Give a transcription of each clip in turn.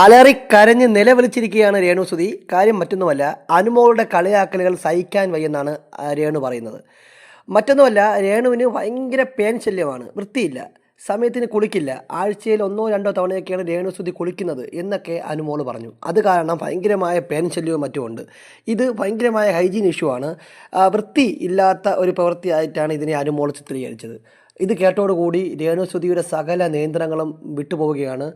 അലറി കരഞ്ഞ് നിലവിളിച്ചിരിക്കുകയാണ് രേണു സുധി. കാര്യം മറ്റൊന്നുമല്ല അനുമോളുടെ കളിയാക്കലുകൾ സഹിക്കാൻ വയ്യെന്നാണ് രേണു പറയുന്നത്. മറ്റൊന്നുമല്ല രേണുവിന് ഭയങ്കര പേൻ ശല്യമാണ് വൃത്തിയില്ല സമയത്തിന് കുളിക്കില്ല ആഴ്ചയിൽ ഒന്നോ രണ്ടോ തവണയൊക്കെയാണ് രേണു സുധി കുളിക്കുന്നത് എന്നൊക്കെ അനുമോൾ പറഞ്ഞു. അത് കാരണം ഭയങ്കരമായ പേൻ ശല്യവും മറ്റുമുണ്ട്. ഇത് ഭയങ്കരമായ ഹൈജീൻ ഇഷ്യൂ ആണ്. വൃത്തി ഇല്ലാത്ത ഒരു പ്രവൃത്തിയായിട്ടാണ് ഇതിനെ അനുമോൾ ചിത്രീകരിച്ചത്. ഇത് കേട്ടോടുകൂടി രേണു സുധിയുടെ സകല നിയന്ത്രണങ്ങളും വിട്ടുപോവുകയാണ്.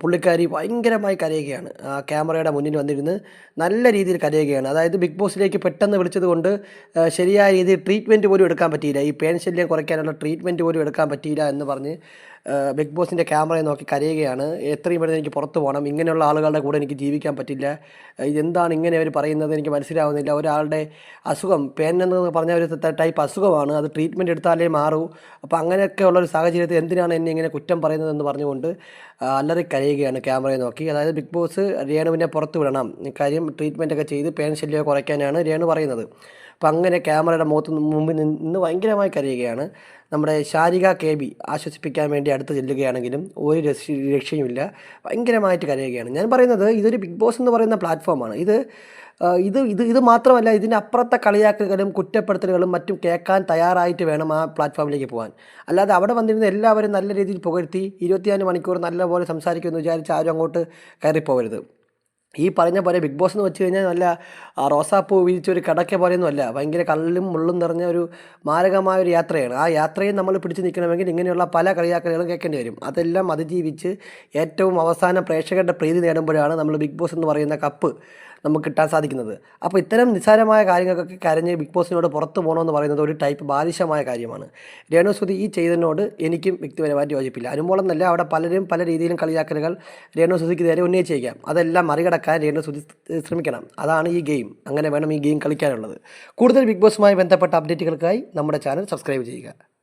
പുള്ളിക്കാരി ഭയങ്കരമായി കരയുകയാണ്. ആ ക്യാമറയുടെ മുന്നിൽ വന്നിരുന്ന് നല്ല രീതിയിൽ കരയുകയാണ്. അതായത് ബിഗ് ബോസിലേക്ക് പെട്ടെന്ന് വിളിച്ചതുകൊണ്ട് ശരിയായ രീതിയിൽ ട്രീറ്റ്മെന്റ് പോലും എടുക്കാൻ പറ്റിയില്ല. ഈ പേൻ ശല്യം കുറയ്ക്കാനുള്ള ട്രീറ്റ്മെന്റ് പോലും എടുക്കാൻ പറ്റിയില്ല എന്ന് പറഞ്ഞ് ബിഗ് ബോസിന്റെ ക്യാമറയെ നോക്കി കരയുകയാണ്. എത്രയും പെട്ടെന്ന് എനിക്ക് പുറത്തു പോകണം. ഇങ്ങനെയുള്ള ആളുകളുടെ കൂടെ എനിക്ക് ജീവിക്കാൻ പറ്റില്ല. ഇതെന്താണ് ഇങ്ങനെ അവർ പറയുന്നത് എനിക്ക് മനസ്സിലാവുന്നില്ല. ഒരാളുടെ അസുഖം പേൻ പറഞ്ഞ ഒരു ടൈപ്പ് അസുഖമാണ്. അത് ട്രീറ്റ്മെന്റ് എടുത്താലേ മാറൂ. അപ്പോൾ അങ്ങനെയൊക്കെ ഉള്ള ഒരു സാഹചര്യത്തിൽ എന്തിനാണ് എന്നെ ഇങ്ങനെ കുറ്റം പറയുന്നതെന്ന് പറഞ്ഞുകൊണ്ട് അല്ലറി കരയുകയാണ് ക്യാമറയെ നോക്കി. അതായത് ബിഗ് ബോസ് രേണുവിനെ പുറത്തുവിടണം വിടണം. കാര്യം ട്രീറ്റ്മെന്റൊക്കെ ചെയ്ത് പേൻ ശല്യം കുറയ്ക്കാനാണ് രേണു പറയുന്നത്. അപ്പം അങ്ങനെ ക്യാമറയുടെ മുഖത്ത് മുമ്പിൽ നിന്ന് ഭയങ്കരമായി കരയുകയാണ്. നമ്മുടെ ശാരിക കെ ബി ആശ്വസിപ്പിക്കാൻ വേണ്ടി അടുത്ത് ചെല്ലുകയാണെങ്കിലും ഒരു രക്ഷ രക്ഷയുമില്ല. ഭയങ്കരമായിട്ട് കരയുകയാണ്. ഞാൻ പറയുന്നത് ഇതൊരു ബിഗ് ബോസ് എന്ന് പറയുന്ന പ്ലാറ്റ്ഫോമാണ്. ഇത് ഇത് ഇത് ഇത് മാത്രമല്ല ഇതിന്റെ അപ്പുറത്തെ കളിയാക്കലുകളും കുറ്റപ്പെടുത്തലുകളും മറ്റും കേൾക്കാൻ തയ്യാറായിട്ട് വേണം ആ പ്ലാറ്റ്ഫോമിലേക്ക് പോകാൻ. അല്ലാതെ അവിടെ വന്നിരുന്ന എല്ലാവരും നല്ല രീതിയിൽ പുകഴ്ത്തി ഇരുപത്തിനാല് മണിക്കൂർ നല്ലപോലെ സംസാരിക്കുമെന്ന് വിചാരിച്ച് ആരും അങ്ങോട്ട് കയറിപ്പോകരുത്. ഈ പറഞ്ഞ പോലെ ബിഗ് ബോസ് എന്ന് വെച്ച് കഴിഞ്ഞാൽ നല്ല റോസാപ്പൂ വിരിച്ച ഒരു കടക്ക പോലെയൊന്നും അല്ല ഭയങ്കര കല്ലും മുള്ളും നിറഞ്ഞ ഒരു മാരകമായ ഒരു യാത്രയാണ്. ആ യാത്രയെ നമ്മൾ പിടിച്ചു നിൽക്കണമെങ്കിൽ ഇങ്ങനെയുള്ള പല കളിയാക്കലുകളും കേൾക്കേണ്ടി വരും. അതെല്ലാം അതിജീവിച്ച് ഏറ്റവും അവസാനം പ്രേക്ഷകരുടെ പ്രീതി നേടുമ്പോഴാണ് നമ്മൾ ബിഗ് ബോസ് എന്ന് പറയുന്ന കപ്പ്. നമുക്ക് കിട്ടാൻ സാധിക്കുന്നത്. അപ്പോൾ ഇത്തരം നിസ്സാരമായ കാര്യങ്ങൾക്കൊക്കെ കരഞ്ഞ് ബിഗ് ബോസിനോട് പുറത്തു പോകണമെന്ന് പറയുന്നത് ഒരു ടൈപ്പ് ബാലിശമായ കാര്യമാണ്. രേണുസുതി ഈ ചെയ്തതിനോട് എനിക്കും വ്യക്തിപരമായിട്ട് യോജിപ്പില്ല. അനുമോളെന്നല്ല അവിടെ പലരും പല രീതിയിലും കളിയാക്കലുകൾ രേണുസുതിക്ക് നേരെ ഉന്നയിച്ചേക്കാം അതെല്ലാം മറികടക്കാൻ രേണുസുതി ശ്രമിക്കണം. അതാണ് ഈ ഗെയിം അങ്ങനെ വേണം ഈ ഗെയിം കളിക്കാനുള്ളത്. കൂടുതൽ ബിഗ് ബോസുമായി ബന്ധപ്പെട്ട അപ്ഡേറ്റുകൾക്കായി നമ്മുടെ ചാനൽ സബ്സ്ക്രൈബ് ചെയ്യുക.